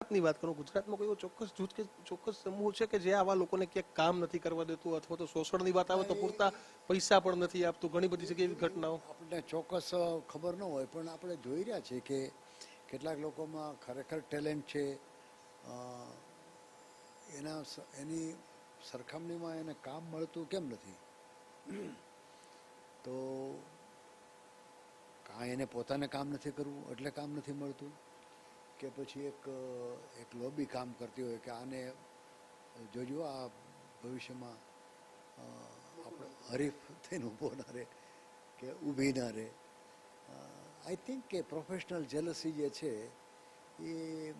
ગુજરાતની વાત કરું ગુજરાતમાં કોઈ ચોક્કસ જૂથ કે ચોક્કસ સમૂહ છે કે જે આવા લોકોને ક્યાંક કામ નથી કરવા દેતું અથવા તો શોષણની વાત આવે તો પૂરતા પૈસા પણ નથી આપતું ઘણી બધી જગ્યાએ એવી ઘટનાઓ. આપણને ચોક્કસ ખબર ન હોય પણ આપણે જોઈ રહ્યા છીએ કે કેટલાક લોકોમાં ખરેખર ટેલેન્ટ છે. એના એની સરખામણીમાં એને કામ મળતું કેમ નથી? તો કાં એને પોતાને કામ નથી કરવું એટલે કામ નથી મળતું? કે પછી એક એક લોબી કામ કરતી હોય કે આને જોજો આ ભવિષ્યમાં આપણે હરીફ થઈને ઊભો ના રહે કે ઊભી ના રહે. આઈ થિંક કે પ્રોફેશનલ જેલસી જે છે, એ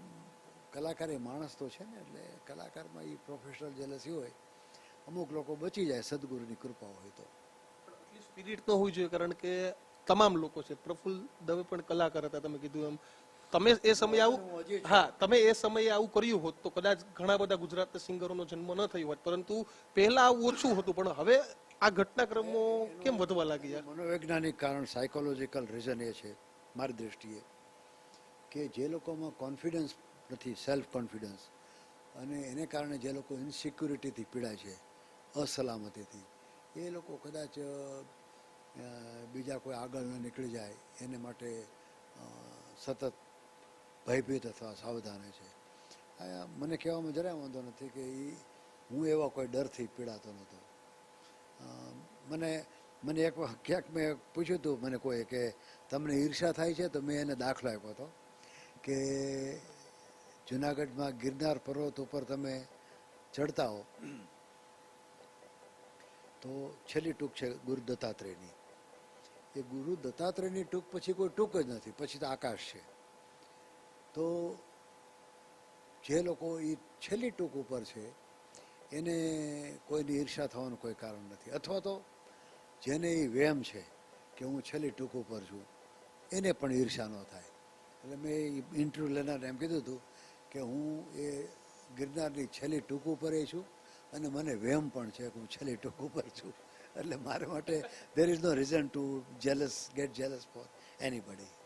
કલાકાર એ માણસ તો છે ને એટલે કલાકારમાં એ પ્રોફેશનલ જેલસી હોય, અમુક લોકો બચી જાય સદગુરુની કૃપા હોય તો. સ્પિરિટ તો હોવી જોઈએ કારણ કે તમામ લોકો છે. પ્રફુલ્લ દવે પણ કલાકાર હતા, તમે કીધું એમ. તમે એ સમયે આવું હા, તમે એ સમયે આવું કર્યું હોત તો કદાચ ઘણા બધા ગુજરાતના સિંગરોનો જન્મ ન થયો હોત. પરંતુ પહેલા આવું ઓછું હતું, પણ હવે આ ઘટનાક્રમો કેમ વધવા લાગ્યા? મનોવૈજ્ઞાનિક કારણ સાયકોલોજીકલ રીઝન એ છે, મારી દૃષ્ટિએ કે જે લોકોમાં કોન્ફિડન્સ નથી સેલ્ફ કોન્ફિડન્સ અને એને કારણે જે લોકો ઇન્સિક્યુરિટીથી પીડાય છે, અસલામતીથી, એ લોકો કદાચ બીજા કોઈ આગળ ન નીકળી જાય, એને માટે સતત ભયભીત અથવા સાવધાન છે. મને કહેવામાં જરાય વાંધો નથી કે એ હું એવા કોઈ ડરથી પીડાતો નહોતો. મને મને એક વખત ક્યાંક મેં પૂછ્યું હતું મને કોઈ કે તમને ઈર્ષા થાય છે તો મેં એને દાખલો આપ્યો હતો કે જુનાગઢમાં ગિરનાર પર્વત ઉપર તમે ચડતા હો તો છેલ્લી ટૂંક છે ગુરુ દત્તાત્રેયની. એ ગુરુ દત્તાત્રેયની ટૂંક પછી કોઈ ટૂંક જ નથી, પછી તો આકાશ છે. તો જે લોકો એ છેલ્લી ટૂંક ઉપર છે, એને કોઈની ઈર્ષા થવાનું કોઈ કારણ નથી. અથવા તો જેને એ વહેમ છે કે હું છેલ્લી ટૂંક ઉપર છું, એને પણ ઈર્ષા ન થાય. એટલે મેં ઇન્ટરવ્યૂ લેનારને એમ કીધું હતું કે હું એ ગિરનારની છેલ્લી ટૂંક ઉપર એ છું અને મને વહેમ પણ છે કે હું છેલ્લી ટૂંક ઉપર છું. એટલે મારા માટે there is no reason to jealous get jealous for anybody